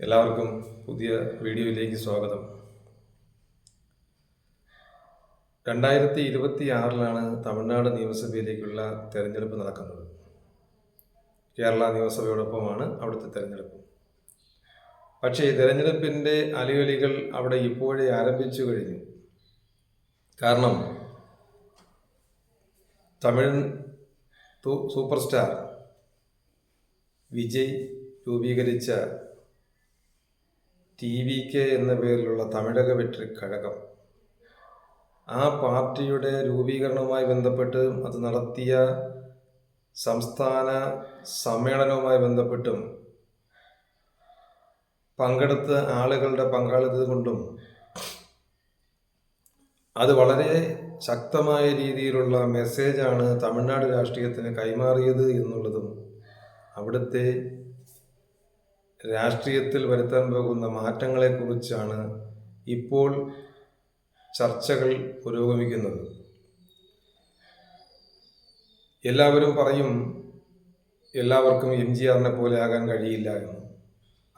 എല്ലാവർക്കും പുതിയ വീഡിയോയിലേക്ക് സ്വാഗതം. രണ്ടായിരത്തി ഇരുപത്തി ആറിലാണ് തമിഴ്നാട് നിയമസഭയിലേക്കുള്ള തെരഞ്ഞെടുപ്പ് നടക്കുന്നത്. കേരള നിയമസഭയോടൊപ്പമാണ് അവിടുത്തെ തെരഞ്ഞെടുപ്പ്. പക്ഷേ തെരഞ്ഞെടുപ്പിന്റെ അലയൊലികൾ അവിടെ ഇപ്പോഴേ ആരംഭിച്ചു കഴിഞ്ഞു. കാരണം തമിഴ് സൂപ്പർ സ്റ്റാർ വിജയ് രൂപീകരിച്ച ടി വി കെ എന്ന പേരിലുള്ള തമിഴക വെട്രി കഴകം. ആ പാർട്ടിയുടെ രൂപീകരണവുമായി ബന്ധപ്പെട്ട് അത് നടത്തിയ സംസ്ഥാന സമ്മേളനവുമായി ബന്ധപ്പെട്ടും പങ്കെടുത്ത ആളുകളുടെ പങ്കാളിത്തം കൊണ്ടും അത് വളരെ ശക്തമായ രീതിയിലുള്ള മെസ്സേജാണ് തമിഴ്നാട് രാഷ്ട്രീയത്തിന് കൈമാറിയത് എന്നുള്ളതും അവിടുത്തെ രാഷ്ട്രീയത്തിൽ വരുത്താൻ പോകുന്ന മാറ്റങ്ങളെക്കുറിച്ചാണ് ഇപ്പോൾ ചർച്ചകൾ പുരോഗമിക്കുന്നത്. എല്ലാവരും പറയും എല്ലാവർക്കും എം ജി ആറിനെ പോലെ ആകാൻ കഴിയില്ല എന്ന്.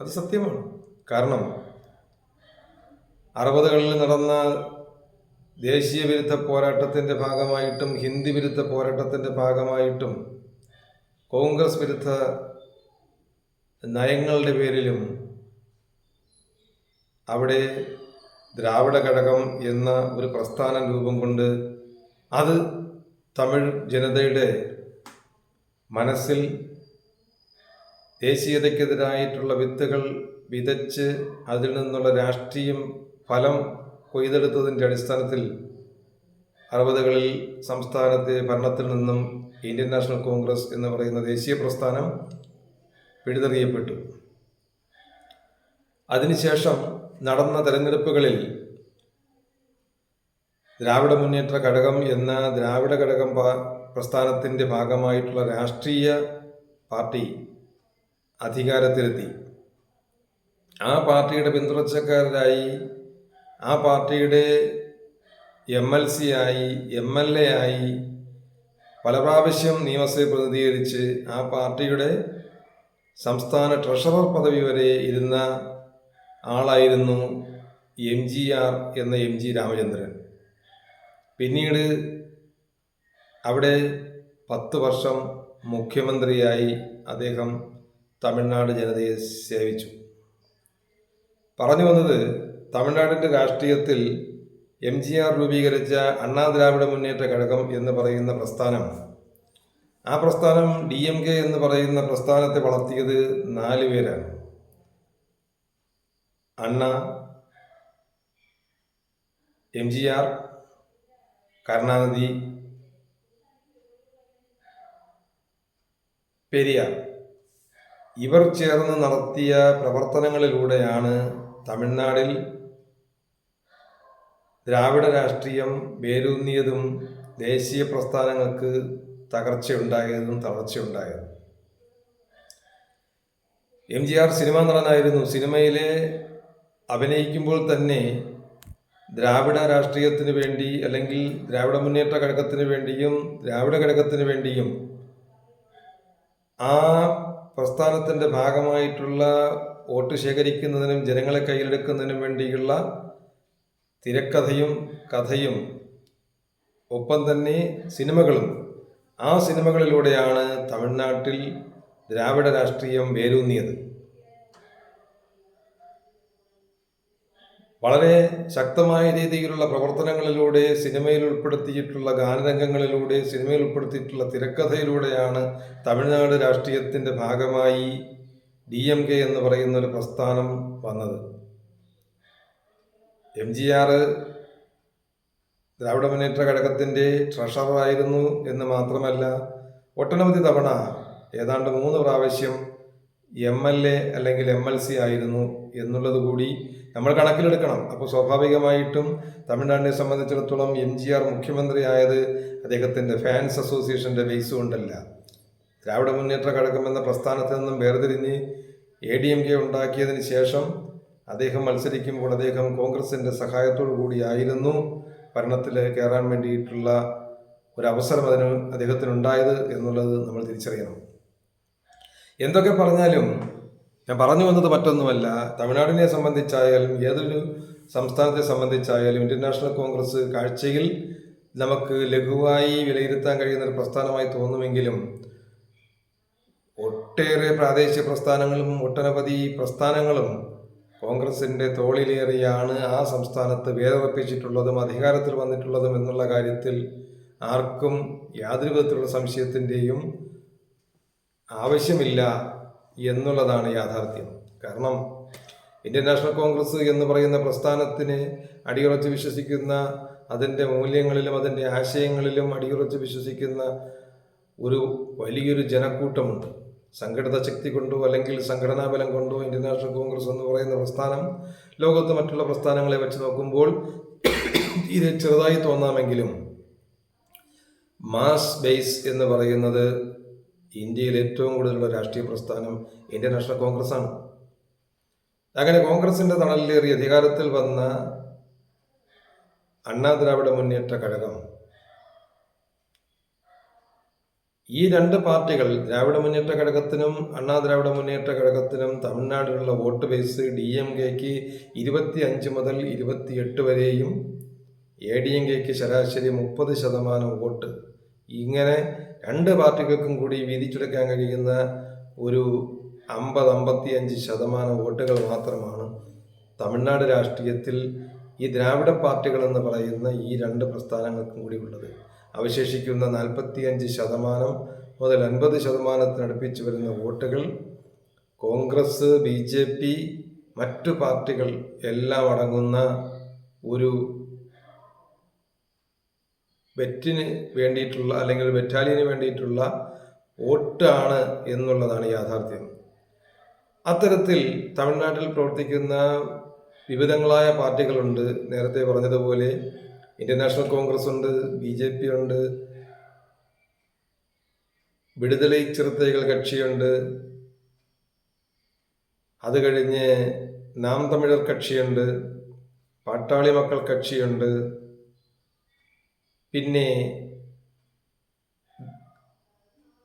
അത് സത്യമാണ്. കാരണം അറുപതുകളിൽ നടന്ന ദേശീയ വിരുദ്ധ പോരാട്ടത്തിന്റെ ഭാഗമായിട്ടും ഹിന്ദി വിരുദ്ധ പോരാട്ടത്തിന്റെ ഭാഗമായിട്ടും കോൺഗ്രസ് വിരുദ്ധ നയങ്ങളുടെ പേരിലും അവിടെ ദ്രാവിഡ ഘടകം എന്ന ഒരു പ്രസ്ഥാനം രൂപം കൊണ്ട് അത് തമിഴ് ജനതയുടെ മനസ്സിൽ ദേശീയതയ്ക്കെതിരായിട്ടുള്ള വിത്തുകൾ വിതച്ച് അതിൽ നിന്നുള്ള രാഷ്ട്രീയം ഫലം കൊയ്തെടുത്തതിന്റെ അടിസ്ഥാനത്തിൽ അറുപതുകളിൽ സംസ്ഥാനത്തെ ഭരണത്തിൽ നിന്നും ഇന്ത്യൻ നാഷണൽ കോൺഗ്രസ് എന്ന് പറയുന്ന ദേശീയ പ്രസ്ഥാനം പിഴുതെറിയപ്പെട്ടു അതിനുശേഷം നടന്ന തെരഞ്ഞെടുപ്പുകളിൽ ദ്രാവിഡ മുന്നേറ്റ ഘടകം എന്ന ദ്രാവിഡ ഘടകം പ്രസ്ഥാനത്തിന്റെ ഭാഗമായിട്ടുള്ള രാഷ്ട്രീയ പാർട്ടി അധികാരത്തിലെത്തി. ആ പാർട്ടിയുടെ പിന്തുടർച്ചക്കാരായി ആ പാർട്ടിയുടെ എം എൽ സി ആയി എം എൽ എ ആയി പല പ്രാവശ്യം നിയമസഭയെ പ്രതിനിധീകരിച്ച് ആ പാർട്ടിയുടെ സംസ്ഥാന ട്രഷറർ പദവി വരെ ഇരുന്ന ആളായിരുന്നു എം ജി ആർ എന്ന എം ജി രാമചന്ദ്രൻ. പിന്നീട് അവിടെ പത്ത് വർഷം മുഖ്യമന്ത്രിയായി അദ്ദേഹം തമിഴ്നാട് ജനതയെ സേവിച്ചു. പറഞ്ഞു വന്നത് തമിഴ്നാടിന്റെ രാഷ്ട്രീയത്തിൽ എം ജി ആർ രൂപീകരിച്ച അണ്ണാ ദ്രാവിഡ മുന്നേറ്റ ഘടകം എന്ന് പറയുന്ന പ്രസ്ഥാനം ആ പ്രസ്ഥാനം ഡി എം കെ എന്ന് പറയുന്ന പ്രസ്ഥാനത്തെ വളർത്തിയത് നാല് പേരാണ്. Anna M G R Karunanidhi Periyar. ഇവർ ചേർന്ന് നടത്തിയ പ്രവർത്തനങ്ങളിലൂടെയാണ് തമിഴ്നാടിൽ ദ്രാവിഡ രാഷ്ട്രീയം വേരൂന്നിയതും ദേശീയ പ്രസ്ഥാനങ്ങൾക്ക് തകർച്ചയുണ്ടായതും തളർച്ചയുണ്ടായതും. എം ജി ആർ സിനിമാ നടനായിരുന്നു. സിനിമയിലെ അഭിനയിക്കുമ്പോൾ തന്നെ ദ്രാവിഡ രാഷ്ട്രീയത്തിന് വേണ്ടി അല്ലെങ്കിൽ ദ്രാവിഡ മുന്നേറ്റ ഘടകത്തിന് വേണ്ടിയും ദ്രാവിഡ ഘടകത്തിന് വേണ്ടിയും ആ പ്രസ്ഥാനത്തിന്റെ ഭാഗമായിട്ടുള്ള വോട്ട് ശേഖരിക്കുന്നതിനും ജനങ്ങളെ കയ്യിലെടുക്കുന്നതിനും വേണ്ടിയുള്ള തിരക്കഥയും കഥയും ഒപ്പം തന്നെ സിനിമകളും ആ സിനിമകളിലൂടെയാണ് തമിഴ്നാട്ടിൽ ദ്രാവിഡ രാഷ്ട്രീയം വേരൂന്നിയത്. വളരെ ശക്തമായ രീതിയിലുള്ള പ്രവർത്തനങ്ങളിലൂടെ സിനിമയിൽ ഉൾപ്പെടുത്തിയിട്ടുള്ള ഗാനരംഗങ്ങളിലൂടെ സിനിമയിൽ ഉൾപ്പെടുത്തിയിട്ടുള്ള തിരക്കഥയിലൂടെയാണ് തമിഴ്നാട് രാഷ്ട്രീയത്തിന്റെ ഭാഗമായി ഡി എം കെ എന്ന് പറയുന്ന ഒരു പ്രസ്ഥാനം വന്നത്. എം ജി ആർ ദ്രാവിഡ മുന്നേറ്റ ഘടകത്തിന്റെ ട്രഷററായിരുന്നു എന്ന് മാത്രമല്ല ഒട്ടനവധി തവണ ഏതാണ്ട് മൂന്ന് പ്രാവശ്യം എം എൽ എ അല്ലെങ്കിൽ എം എൽ സി ആയിരുന്നു എന്നുള്ളത് കൂടി നമ്മൾ കണക്കിലെടുക്കണം. അപ്പോൾ സ്വാഭാവികമായിട്ടും തമിഴ്നാടിനെ സംബന്ധിച്ചിടത്തോളം എം ജി ആർ മുഖ്യമന്ത്രി ആയത് അദ്ദേഹത്തിന്റെ ഫാൻസ് അസോസിയേഷന്റെ ബേസ് കൊണ്ടല്ല. ദ്രാവിഡ മുന്നേറ്റ ഘടകം എന്ന പ്രസ്ഥാനത്തിൽ നിന്നും വേർതിരിഞ്ഞ് എ ഡി എം കെ ഉണ്ടാക്കിയതിന് ശേഷം അദ്ദേഹം മത്സരിക്കുമ്പോൾ അദ്ദേഹം കോൺഗ്രസിന്റെ സഹായത്തോടു കൂടിയായിരുന്നു ഭരണത്തിൽ കയറാൻ വേണ്ടിയിട്ടുള്ള ഒരു അവസരം അതിന് അദ്ദേഹത്തിനുണ്ടായത് എന്നുള്ളത് നമ്മൾ തിരിച്ചറിയണം. എന്തൊക്കെ പറഞ്ഞാലും ഞാൻ പറഞ്ഞു വന്നത് മറ്റൊന്നുമല്ല. തമിഴ്നാടിനെ സംബന്ധിച്ചായാലും ഏതൊരു സംസ്ഥാനത്തെ സംബന്ധിച്ചായാലും ഇന്ത്യൻ നാഷണൽ കോൺഗ്രസ് കാഴ്ചയിൽ നമുക്ക് ലഘുവായി വിലയിരുത്താൻ കഴിയുന്ന ഒരു പ്രസ്ഥാനമായി തോന്നുമെങ്കിലും ഒട്ടേറെ പ്രാദേശിക പ്രസ്ഥാനങ്ങളും ഒട്ടനവധി പ്രസ്ഥാനങ്ങളും കോൺഗ്രസിന്റെ തോളിലേറിയാണ് ആ സംസ്ഥാനത്ത് വേദറപ്പിച്ചിട്ടുള്ളതും അധികാരത്തിൽ വന്നിട്ടുള്ളതും എന്നുള്ള കാര്യത്തിൽ ആർക്കും യാതൊരു വിധത്തിലുള്ള സംശയത്തിന്റെയും ആവശ്യമില്ല എന്നുള്ളതാണ് യാഥാർത്ഥ്യം. കാരണം ഇന്ത്യൻ നാഷണൽ കോൺഗ്രസ് എന്ന് പറയുന്ന പ്രസ്ഥാനത്തിന് അടിയുറച്ച് വിശ്വസിക്കുന്ന അതിന്റെ മൂല്യങ്ങളിലും അതിന്റെ ആശയങ്ങളിലും അടിയുറച്ച് വിശ്വസിക്കുന്ന ഒരു വലിയൊരു ജനക്കൂട്ടമുണ്ട്. സംഘടിത ശക്തി കൊണ്ടോ അല്ലെങ്കിൽ സംഘടനാ ബലം കൊണ്ടോ ഇന്ത്യൻ നാഷണൽ കോൺഗ്രസ് എന്ന് പറയുന്ന പ്രസ്ഥാനം ലോകത്ത് മറ്റുള്ള പ്രസ്ഥാനങ്ങളെ വെച്ച് നോക്കുമ്പോൾ ഇത് ചെറുതായി തോന്നാമെങ്കിലും മാസ് ബേസ് എന്ന് പറയുന്നത് ഇന്ത്യയിൽ ഏറ്റവും കൂടുതലുള്ള രാഷ്ട്രീയ പ്രസ്ഥാനം ഇന്ത്യൻ നാഷണൽ കോൺഗ്രസ് ആണ്. അങ്ങനെ കോൺഗ്രസിന്റെ തണലിലേറി അധികാരത്തിൽ വന്ന അണ്ണാ ദ്രാവിഡ മുന്നേറ്റ കഴകം ഈ രണ്ട് പാർട്ടികൾ ദ്രാവിഡ മുന്നേറ്റ കഴകത്തിനും അണ്ണാ ദ്രാവിഡ മുന്നേറ്റ കഴകത്തിനും തമിഴ്നാടിലുള്ള വോട്ട് ബേസ് ഡി എം കെക്ക് ഇരുപത്തി അഞ്ച് മുതൽ ഇരുപത്തിയെട്ട് വരെയും എ ഡി എം കെക്ക് ശരാശരി മുപ്പത് ശതമാനം വോട്ട്. ഇങ്ങനെ രണ്ട് പാർട്ടികൾക്കും കൂടി വീതിച്ചെടുക്കാൻ കഴിയുന്ന ഒരു അമ്പത് അമ്പത്തി അഞ്ച് ശതമാനം വോട്ടുകൾ മാത്രമാണ് തമിഴ്നാട് രാഷ്ട്രീയത്തിൽ ഈ ദ്രാവിഡ പാർട്ടികൾ എന്ന് പറയുന്ന ഈ രണ്ട് പ്രസ്ഥാനങ്ങൾക്കും കൂടി ഉള്ളത്. അവശേഷിക്കുന്ന നാൽപ്പത്തിയഞ്ച് ശതമാനം മുതൽ അൻപത് ശതമാനത്തിനടുപ്പിച്ച് വരുന്ന വോട്ടുകൾ കോൺഗ്രസ് ബി ജെ പി മറ്റു പാർട്ടികൾ എല്ലാം അടങ്ങുന്ന ഒരു ബെറ്റിന് വേണ്ടിയിട്ടുള്ള അല്ലെങ്കിൽ ബറ്റാലിയന് വേണ്ടിയിട്ടുള്ള വോട്ടാണ് എന്നുള്ളതാണ് യാഥാർത്ഥ്യം. അത്തരത്തിൽ തമിഴ്നാട്ടിൽ പ്രവർത്തിക്കുന്ന വിവിധങ്ങളായ പാർട്ടികളുണ്ട്. നേരത്തെ പറഞ്ഞതുപോലെ ഇന്ത്യൻ നാഷണൽ കോൺഗ്രസ് ഉണ്ട് ബി ജെ പി ഉണ്ട് വിടുതലൈ ചിറുത്തൈകൾ കക്ഷിയുണ്ട്. അത് കഴിഞ്ഞ് നാം തമിഴർ കക്ഷിയുണ്ട് പാട്ടാളി മക്കൾ കക്ഷിയുണ്ട്. പിന്നെ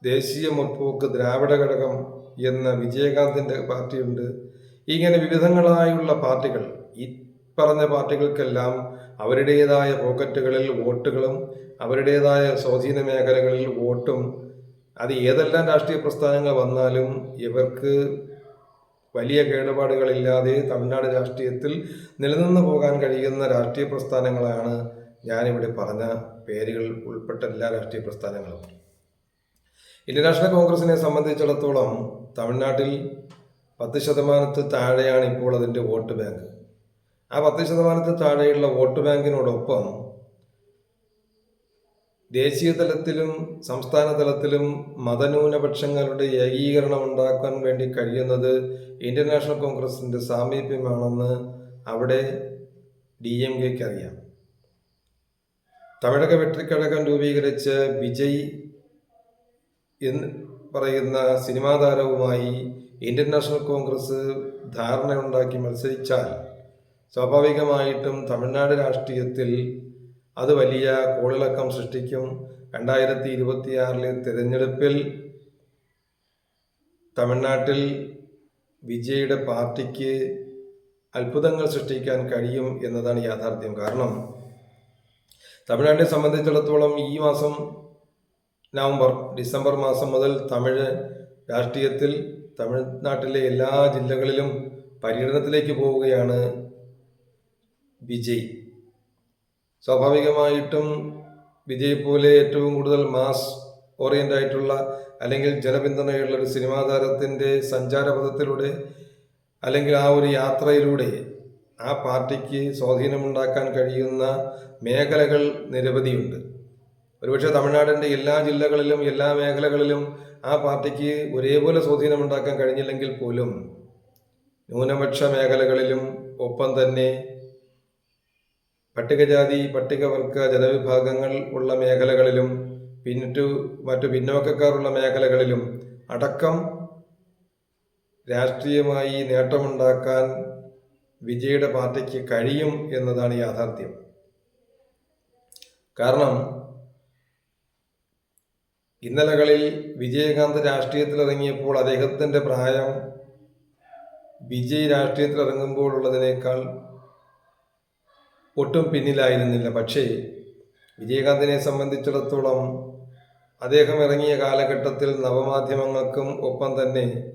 ദേശീയ മുற்பോക്ക് ദ്രാവിഡ ഘടകം എന്ന വിജയകാന്തിന്റെ പാർട്ടിയുണ്ട്. ഇങ്ങനെ വിവിധങ്ങളായുള്ള പാർട്ടികൾ ഈ പറഞ്ഞ പാർട്ടികൾക്കെല്ലാം അവരുടേതായ പോക്കറ്റുകളിൽ വോട്ടുകളും അവരുടേതായ സ്വാധീന മേഖലകളിൽ വോട്ടും അത് ഏതെല്ലാം രാഷ്ട്രീയ പ്രസ്ഥാനങ്ങൾ വന്നാലും ഇവർക്ക് വലിയ കേടുപാടുകളില്ലാതെ തമിഴ്നാട് രാഷ്ട്രീയത്തിൽ നിലനിന്ന് പോകാൻ കഴിയുന്ന രാഷ്ട്രീയ പ്രസ്ഥാനങ്ങളാണ് ഞാനിവിടെ പറഞ്ഞ പേരുകൾ ഉൾപ്പെട്ട എല്ലാ രാഷ്ട്രീയ പ്രസ്ഥാനങ്ങളും. ഇന്ത്യൻ നാഷണൽ കോൺഗ്രസിനെ സംബന്ധിച്ചിടത്തോളം തമിഴ്നാട്ടിൽ പത്ത് ശതമാനത്തിൽ താഴെയാണ് ഇപ്പോൾ അതിന്റെ വോട്ട് ബാങ്ക്. ആ പത്ത് ശതമാനത്തിൽ താഴെയുള്ള വോട്ട് ബാങ്കിനോടൊപ്പം ദേശീയ തലത്തിലും സംസ്ഥാന തലത്തിലും മതന്യൂനപക്ഷങ്ങളുടെ ഏകീകരണം ഉണ്ടാക്കാൻ വേണ്ടി കഴിയുന്നത് ഇന്ത്യൻ നാഷണൽ കോൺഗ്രസിന്റെ സാമീപ്യമാണെന്ന് അവിടെ ഡി എം കെക്ക് അറിയാം. തമിഴക വെട്ടിക്കഴകം രൂപീകരിച്ച് വിജയ് എന്ന് പറയുന്ന സിനിമാ താരവുമായി ഇന്ത്യൻ നാഷണൽ കോൺഗ്രസ് ധാരണയുണ്ടാക്കി മത്സരിച്ചാൽ സ്വാഭാവികമായിട്ടും തമിഴ്നാട് രാഷ്ട്രീയത്തിൽ അത് വലിയ കോളിളക്കം സൃഷ്ടിക്കും. രണ്ടായിരത്തി ഇരുപത്തിയാറിലെ തിരഞ്ഞെടുപ്പിൽ തമിഴ്നാട്ടിൽ വിജയുടെ പാർട്ടിക്ക് അത്ഭുതങ്ങൾ സൃഷ്ടിക്കാൻ കഴിയും എന്നതാണ് യാഥാർത്ഥ്യം. കാരണം തമിഴ്നാട്ടിനെ സംബന്ധിച്ചിടത്തോളം ഈ മാസം നവംബർ ഡിസംബർ മാസം മുതൽ തമിഴ് രാഷ്ട്രീയത്തിൽ തമിഴ്നാട്ടിലെ എല്ലാ ജില്ലകളിലും പര്യടനത്തിലേക്ക് പോവുകയാണ് വിജയ്. സ്വാഭാവികമായിട്ടും വിജയ് പോലെ ഏറ്റവും കൂടുതൽ മാസ് ഓറിയന്റ് ആയിട്ടുള്ള അല്ലെങ്കിൽ ജനപിന്തുണയുള്ള ഒരു സിനിമാ താരത്തിന്റെ സഞ്ചാരപഥത്തിലൂടെ അല്ലെങ്കിൽ ആ ഒരു യാത്രയിലൂടെ ആ പാർട്ടിക്ക് സ്വാധീനമുണ്ടാക്കാൻ കഴിയുന്ന മേഖലകൾ നിരവധിയുണ്ട്. ഒരുപക്ഷെ തമിഴ്നാടിന്റെ എല്ലാ ജില്ലകളിലും എല്ലാ മേഖലകളിലും ആ പാർട്ടിക്ക് ഒരേപോലെ സ്വാധീനമുണ്ടാക്കാൻ കഴിഞ്ഞില്ലെങ്കിൽ പോലും ന്യൂനപക്ഷ മേഖലകളിലും ഒപ്പം തന്നെ പട്ടികജാതി പട്ടികവർഗ ജനവിഭാഗങ്ങൾ ഉള്ള മേഖലകളിലും പിന്നിട്ടു മറ്റു പിന്നോക്കക്കാരുള്ള മേഖലകളിലും അടക്കം രാഷ്ട്രീയമായി നേട്ടമുണ്ടാക്കാൻ വിജയുടെ പാർട്ടിക്ക് കഴിയും എന്നതാണ് യാഥാർത്ഥ്യം. കാരണം ഇന്നലകളിൽ വിജയകാന്ത് രാഷ്ട്രീയത്തിലിറങ്ങിയപ്പോൾ അദ്ദേഹത്തിന്റെ പ്രായം വിജയ് ഉള്ളതിനേക്കാൾ ഒട്ടും പിന്നിലായിരുന്നില്ല. പക്ഷേ വിജയകാന്തിനെ സംബന്ധിച്ചിടത്തോളം അദ്ദേഹം ഇറങ്ങിയ കാലഘട്ടത്തിൽ നവമാധ്യമങ്ങൾക്കും ഒപ്പം തന്നെ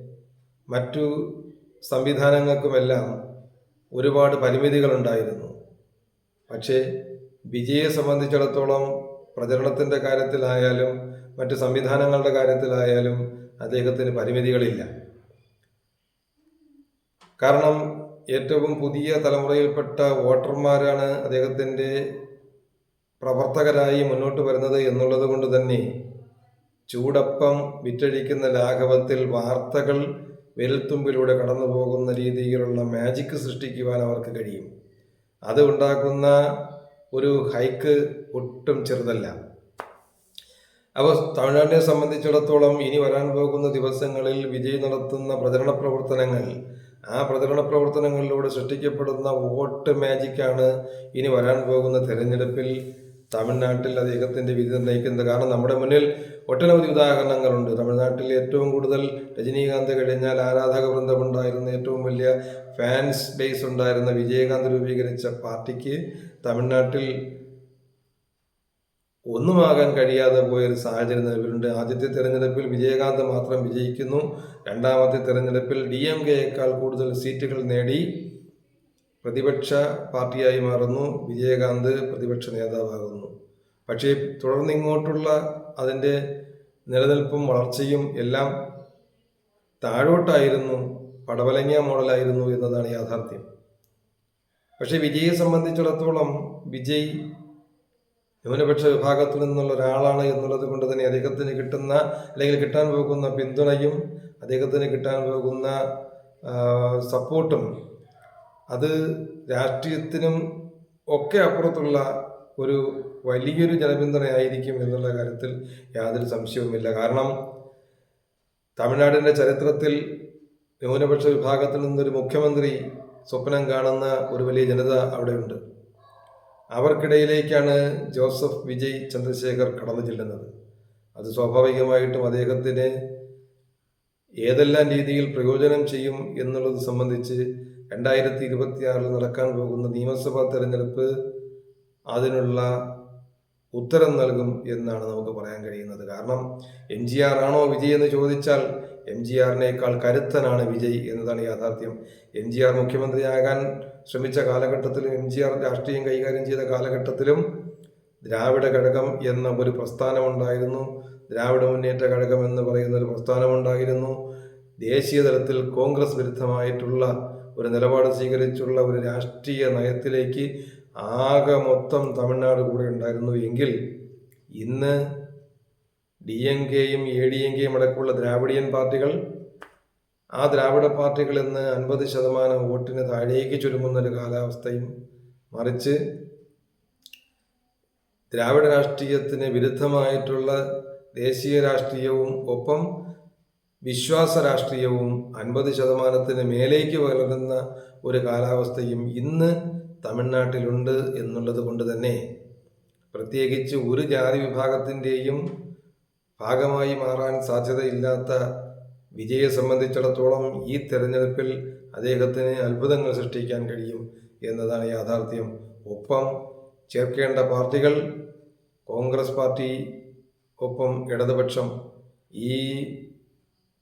മറ്റു സംവിധാനങ്ങൾക്കുമെല്ലാം ഒരുപാട് പരിമിതികളുണ്ടായിരുന്നു. പക്ഷേ വിജയെ സംബന്ധിച്ചിടത്തോളം പ്രചരണത്തിന്റെ കാര്യത്തിലായാലും മറ്റ് സംവിധാനങ്ങളുടെ കാര്യത്തിലായാലും അദ്ദേഹത്തിന് പരിമിതികളില്ല. കാരണം ഏറ്റവും പുതിയ തലമുറയിൽപ്പെട്ട വോട്ടർമാരാണ് അദ്ദേഹത്തിന്റെ പ്രവർത്തകരായി മുന്നോട്ട് വരുന്നത് എന്നുള്ളത് കൊണ്ട് തന്നെ ചൂടപ്പം വിറ്റഴിക്കുന്ന ലാഘവത്തിൽ വാർത്തകൾ വിരൽത്തുമ്പിലൂടെ കടന്നു പോകുന്ന രീതിയിലുള്ള മാജിക്ക് സൃഷ്ടിക്കുവാൻ അവർക്ക് കഴിയും. അത് ഉണ്ടാക്കുന്ന ഒരു ഹൈക്ക് ഒട്ടും ചെറുതല്ല. അപ്പോൾ തമിഴ്നാടിനെ സംബന്ധിച്ചിടത്തോളം ഇനി വരാൻ പോകുന്ന ദിവസങ്ങളിൽ വിജയ് നടത്തുന്ന പ്രചരണ പ്രവർത്തനങ്ങൾ ആ പ്രചരണ പ്രവർത്തനങ്ങളിലൂടെ സൃഷ്ടിക്കപ്പെടുന്ന വോട്ട് മാജിക്കാണ് ഇനി വരാൻ പോകുന്ന തെരഞ്ഞെടുപ്പിൽ തമിഴ്നാട്ടിൽ അദ്ദേഹത്തിന്റെ വിധി നിർണയിക്കുന്നത്. കാരണം നമ്മുടെ മുന്നിൽ ഒട്ടനവധി ഉദാഹരണങ്ങളുണ്ട്. തമിഴ്നാട്ടിൽ ഏറ്റവും കൂടുതൽ രജനീകാന്ത് കഴിഞ്ഞാൽ ആരാധക വൃന്ദമുണ്ടായിരുന്ന ഏറ്റവും വലിയ ഫാൻസ് ബേസ് ഉണ്ടായിരുന്ന വിജയകാന്ത് രൂപീകരിച്ച പാർട്ടിക്ക് തമിഴ്നാട്ടിൽ ഒന്നുമാകാൻ കഴിയാതെ പോയൊരു സാഹചര്യം നിലവിലുണ്ട്. ആദ്യത്തെ തെരഞ്ഞെടുപ്പിൽ വിജയകാന്ത് മാത്രം വിജയിക്കുന്നു. രണ്ടാമത്തെ തെരഞ്ഞെടുപ്പിൽ ഡി എം കെയേക്കാൾ കൂടുതൽ സീറ്റുകൾ നേടി പ്രതിപക്ഷ പാർട്ടിയായി മാറുന്നു. വിജയകാന്ത് പ്രതിപക്ഷ നേതാവാകുന്നു. പക്ഷേ തുടർന്നിങ്ങോട്ടുള്ള അതിന്റെ നിലനിൽപ്പും വളർച്ചയും എല്ലാം താഴോട്ടായിരുന്നു. പടവലങ്ങിയ മോഡലായിരുന്നു എന്നതാണ് യാഥാർത്ഥ്യം. പക്ഷേ വിജയെ സംബന്ധിച്ചിടത്തോളം വിജയ് ന്യൂനപക്ഷ വിഭാഗത്തിൽ നിന്നുള്ള ഒരാളാണ് എന്നുള്ളത് കൊണ്ട് തന്നെ അദ്ദേഹത്തിന് കിട്ടുന്ന അല്ലെങ്കിൽ കിട്ടാൻ പോകുന്ന പിന്തുണയും അദ്ദേഹത്തിന് കിട്ടാൻ പോകുന്ന സപ്പോർട്ടും അത് രാഷ്ട്രീയത്തിനും ഒക്കെ അപ്പുറത്തുള്ള ഒരു വലിയൊരു ജനപിന്തുണയായിരിക്കും എന്നുള്ള കാര്യത്തിൽ യാതൊരു സംശയവുമില്ല. കാരണം തമിഴ്നാടിന്റെ ചരിത്രത്തിൽ ന്യൂനപക്ഷ വിഭാഗത്തിൽ നിന്നൊരു മുഖ്യമന്ത്രി സ്വപ്നം കാണുന്ന ഒരു വലിയ ജനത അവിടെയുണ്ട്. അവർക്കിടയിലേക്കാണ് ജോസഫ് വിജയ് ചന്ദ്രശേഖർ കടന്നു ചെല്ലുന്നത്. അത് സ്വാഭാവികമായിട്ടും അദ്ദേഹത്തിന് ഏതെല്ലാം രീതിയിൽ പ്രയോജനം ചെയ്യും എന്നുള്ളത് സംബന്ധിച്ച് രണ്ടായിരത്തി ഇരുപത്തിയാറിൽ നടക്കാൻ പോകുന്ന നിയമസഭാ തെരഞ്ഞെടുപ്പ് അതിനുള്ള ഉത്തരം നൽകും എന്നാണ് നമുക്ക് പറയാൻ കഴിയുന്നത്. കാരണം എം ജി ആർ ആണോ വിജയ് എന്ന് ചോദിച്ചാൽ എം ജി ആറിനേക്കാൾ കരുത്തനാണ് വിജയ് എന്നതാണ് യാഥാർത്ഥ്യം. എം ജി ആർ മുഖ്യമന്ത്രിയാകാൻ ശ്രമിച്ച കാലഘട്ടത്തിലും എം ജി ആർ രാഷ്ട്രീയം കൈകാര്യം ചെയ്ത കാലഘട്ടത്തിലും ദ്രാവിഡ ഘടകം എന്ന ഒരു പ്രസ്ഥാനമുണ്ടായിരുന്നു. ദ്രാവിഡ മുന്നേറ്റ ഘടകം എന്ന് പറയുന്ന ഒരു പ്രസ്ഥാനമുണ്ടായിരുന്നു. ദേശീയ തലത്തിൽ കോൺഗ്രസ് വിരുദ്ധമായിട്ടുള്ള ഒരു നിലപാട് സ്വീകരിച്ചുള്ള ഒരു രാഷ്ട്രീയ നയത്തിലേക്ക് ആകെ മൊത്തം തമിഴ്നാട് കൂടെ ഉണ്ടായിരുന്നു. എങ്കിൽ ഇന്ന് ഡി എം കെയും എ ഡി എം കെയും അടക്കമുള്ള ദ്രാവിഡിയൻ പാർട്ടികൾ ആ ദ്രാവിഡ പാർട്ടികൾ ഇന്ന് അൻപത് ശതമാനം വോട്ടിന് താഴേക്ക് ചുരുങ്ങുന്ന ഒരു കാലാവസ്ഥയും മറിച്ച് ദ്രാവിഡ രാഷ്ട്രീയത്തിന് വിരുദ്ധമായിട്ടുള്ള ദേശീയ രാഷ്ട്രീയവും ഒപ്പം വിശ്വാസ രാഷ്ട്രീയവും അൻപത് ശതമാനത്തിന് മേലേക്ക് വളരുന്ന ഒരു കാലാവസ്ഥയും ഇന്ന് തമിഴ്നാട്ടിലുണ്ട് എന്നുള്ളത് കൊണ്ട് തന്നെ പ്രത്യേകിച്ച് ഒരു ജാതി വിഭാഗത്തിന്റെയും ഭാഗമായി മാറാൻ സാധ്യതയില്ലാത്ത വിജയെ സംബന്ധിച്ചിടത്തോളം ഈ തെരഞ്ഞെടുപ്പിൽ അദ്ദേഹത്തിന് അത്ഭുതങ്ങൾ സൃഷ്ടിക്കാൻ കഴിയും എന്നതാണ് യാഥാർത്ഥ്യം. ഒപ്പം ചേർക്കേണ്ട പാർട്ടികൾ കോൺഗ്രസ് പാർട്ടി ഒപ്പം ഇടതുപക്ഷം. ഈ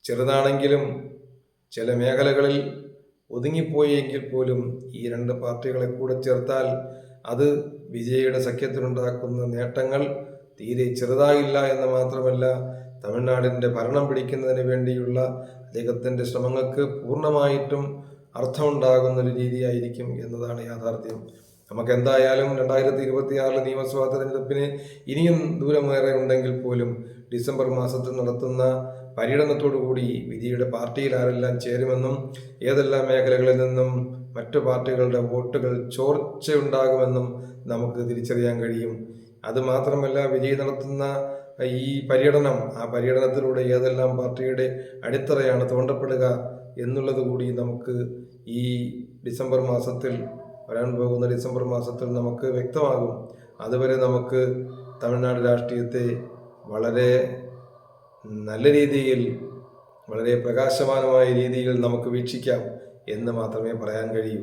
ചെറുതാണെങ്കിലും ചില മേഖലകളിൽ ഒതുങ്ങിപ്പോയെങ്കിൽ പോലും ഈ രണ്ട് പാർട്ടികളെ കൂടെ ചേർത്താൽ അത് വിജയയുടെ സഖ്യത്തിനുണ്ടാക്കുന്ന നേട്ടങ്ങൾ തീരെ ചെറുതായില്ല എന്ന് മാത്രമല്ല തമിഴ്നാടിന്റെ ഭരണം പിടിക്കുന്നതിന് വേണ്ടിയുള്ള അദ്ദേഹത്തിന്റെ ശ്രമങ്ങൾക്ക് പൂർണമായിട്ടും അർത്ഥമുണ്ടാകുന്ന ഒരു രീതിയായിരിക്കും എന്നതാണ് യാഥാർത്ഥ്യം. നമുക്ക് എന്തായാലും രണ്ടായിരത്തി ഇരുപത്തി ആറിലെ നിയമസഭാ തെരഞ്ഞെടുപ്പിന് ഇനിയും ദൂരമേറെ ഉണ്ടെങ്കിൽ പോലും ഡിസംബർ മാസത്തിൽ നടത്തുന്ന പര്യടനത്തോടുകൂടി വിധിയുടെ പാർട്ടിയിൽ ആരെല്ലാം ചേരുമെന്നും ഏതെല്ലാം മേഖലകളിൽ നിന്നും മറ്റു പാർട്ടികളുടെ വോട്ടുകൾ ചോർച്ചയുണ്ടാകുമെന്നും നമുക്ക് തിരിച്ചറിയാൻ കഴിയും. അതുമാത്രമല്ല വിജയ് നടത്തുന്ന ഈ പര്യടനം ആ പര്യടനത്തിലൂടെ ഏതെല്ലാം പാർട്ടിയുടെ അടിത്തറയാണ് തോണ്ടപ്പെടുക എന്നുള്ളത് കൂടി നമുക്ക് ഈ ഡിസംബർ മാസത്തിൽ വരാൻ പോകുന്ന ഡിസംബർ മാസത്തിൽ നമുക്ക് വ്യക്തമാകും. അതുവരെ നമുക്ക് തമിഴ്നാട് രാഷ്ട്രീയത്തെ വളരെ നല്ല രീതിയിൽ വളരെ പ്രകാശമാനമായ രീതിയിൽ നമുക്ക് വീക്ഷിക്കാം എന്ന് മാത്രമേ പറയാൻ കഴിയൂ.